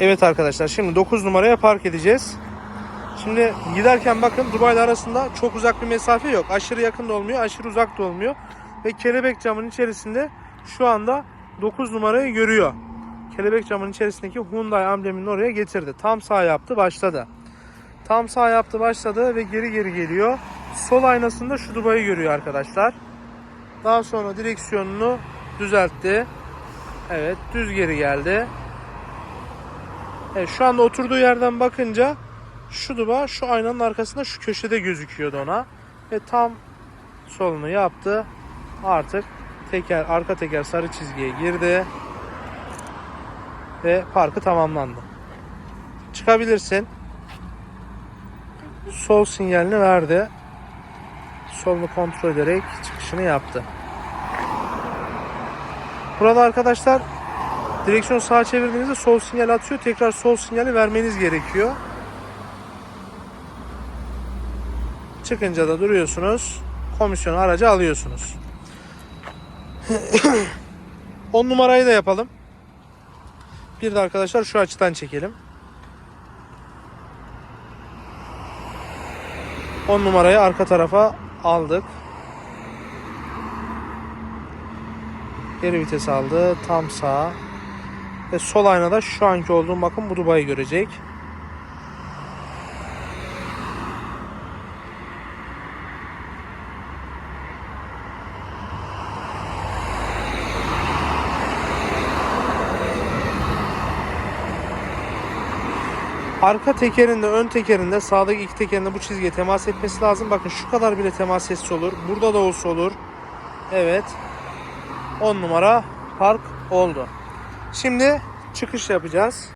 Evet arkadaşlar şimdi 9 numaraya park edeceğiz. Şimdi giderken bakın Dubai ile arasında çok uzak bir mesafe yok. Aşırı yakın da olmuyor, aşırı uzak da olmuyor. Ve kelebek camın içerisinde şu anda 9 numarayı görüyor. Kelebek camın içerisindeki Hyundai amblemini oraya getirdi. Tam sağ yaptı, başladı. Tam sağ yaptı, başladı ve geri geri geliyor. Sol aynasında şu Dubai'yi görüyor arkadaşlar. Daha sonra direksiyonunu düzeltti. Evet, düz geri geldi. Evet, şu anda oturduğu yerden bakınca şu duba şu aynanın arkasında şu köşede gözüküyordu ona. Ve tam solunu yaptı. Artık teker arka teker sarı çizgiye girdi. Ve parkı tamamlandı. Çıkabilirsin. Sol sinyalini verdi. Solunu kontrol ederek çıkışını yaptı. Burada arkadaşlar direksiyon sağa çevirdiğinizde sol sinyal atıyor. Tekrar sol sinyali vermeniz gerekiyor. Çıkınca da duruyorsunuz. Komisyonu aracı alıyorsunuz. 10 numarayı da yapalım. Bir de arkadaşlar şu açıdan çekelim. 10 numarayı arka tarafa aldık. Geri vites aldı. Tam sağ. Ve sol aynada şu anki olduğum bakın bu Dubai'yi görecek. Arka tekerinde, ön tekerinde, sağdaki iki tekerinde bu çizgiye temas etmesi lazım. Bakın şu kadar bile temas etse olur. Burada da olsa olur. Evet. 10 numara park oldu. Şimdi çıkış yapacağız.